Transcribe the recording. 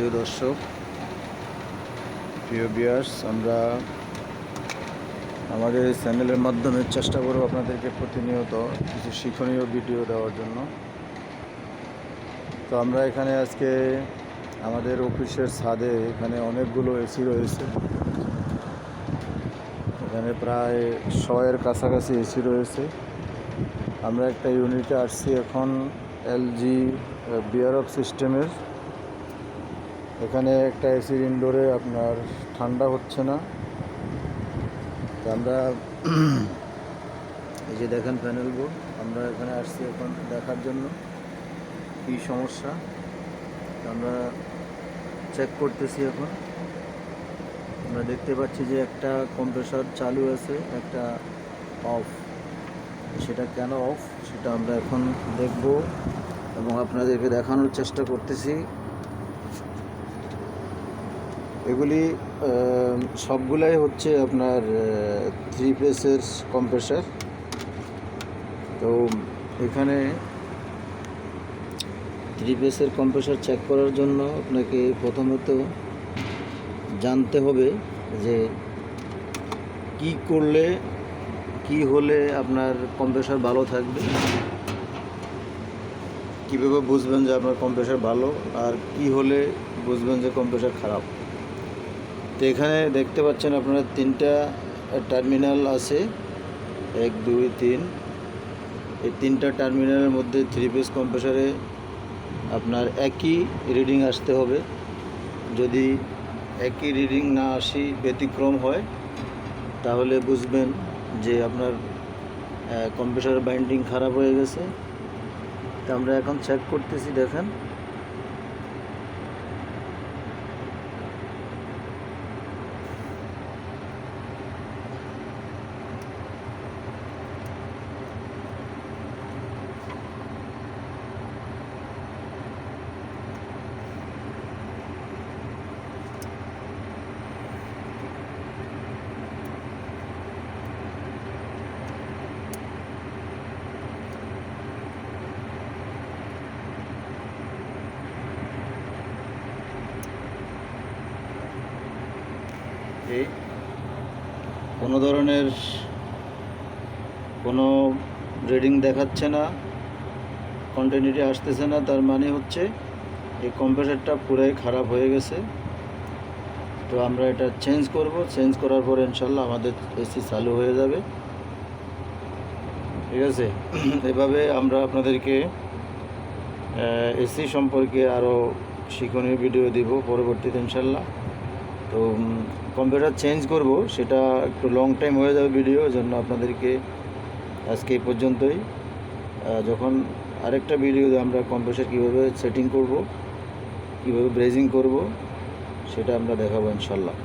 প্রিয় দর্শক, প্রিয় বিয়ার্স আমরা আমাদের চ্যানেলের মাধ্যমে চেষ্টা করব আপনাদেরকে প্রতিনিয়ত কিছু শিক্ষণীয় ভিডিও দেওয়ার জন্য। তো আমরা এখানে আজকে আমাদের অফিসের ছাদে এখানে অনেকগুলো এসি রয়েছে। এখানে প্রায় শয়ের কাছাকাছি এসি রয়েছে। আমরা একটা ইউনিটে আসছি এখন এলজি বিয়ারক সিস্টেমের এখানে একটা এসির ইনডোরে আপনার ঠান্ডা হচ্ছে না। আমরা এই যে দেখেন প্যানেল বোর্ড আমরা এখানে আসছি এখন দেখার জন্য কী সমস্যা। আমরা চেক করতেছি এখন। আমরা দেখতে পাচ্ছি যে একটা কম্প্রেসার চালু আছে, একটা অফ সেটা কেন অফ সেটা আমরা এখন দেখব এবং আপনাদেরকে দেখানোর চেষ্টা করতেছি। এগুলি সবগুলাই হচ্ছে আপনার থ্রি ফেসের কম্প্রেসার তো এখানে থ্রি ফেসের কম্প্রেসার চেক করার জন্য আপনাকে প্রথমত জানতে হবে যে কি করলে, কি হলে আপনার কম্প্রেসার ভালো থাকবে। কীভাবে বুঝবেন যে আপনার কম্প্রেসার ভালো, আর কি হলে বুঝবেন যে কম্প্রেসার খারাপ। তো এখানে দেখতে পাচ্ছেন আপনারা তিনটা টার্মিনাল আছে। এক, দুই, তিন। এই তিনটা টার্মিনালের মধ্যে থ্রি পিস কম্প্রেসারে আপনার একই রিডিং আসতে হবে। যদি একই রিডিং না আসি, ব্যতিক্রম হয়, তাহলে বুঝবেন যে আপনার কম্প্রেসারের বাইন্ডিং খারাপ হয়ে গেছে। তো আমরা এখন চেক করতেছি, দেখেন। এই কোনো ধরনের কোনো রিডিং দেখাচ্ছে না কন্টিনিউটি আসতেছে না, তার মানে হচ্ছে এই কম্প্রেসারটা পুরাই খারাপ হয়ে গেছে। তো আমরা এটা চেঞ্জ করব। চেঞ্জ করার পর ইনশাল্লাহ আমাদের এসি চালু হয়ে যাবে। ঠিক আছে? এভাবে আমরা আপনাদেরকে এসি সম্পর্কে আরও শিক্ষণীয় ভিডিও দিব পরবর্তীতে ইনশাল্লাহ তো কম্পিউটার চেঞ্জ করব, সেটা একটু লং টাইম হয়ে যাবে ভিডিও জন্য আপনাদেরকে আজকে এই পর্যন্তই। যখন আরেকটা ভিডিও আমরা কম্পিউটার কীভাবে সেটিং করব, কীভাবে ব্রেজিং করব, সেটা আমরা দেখাবো ইনশাল্লাহ।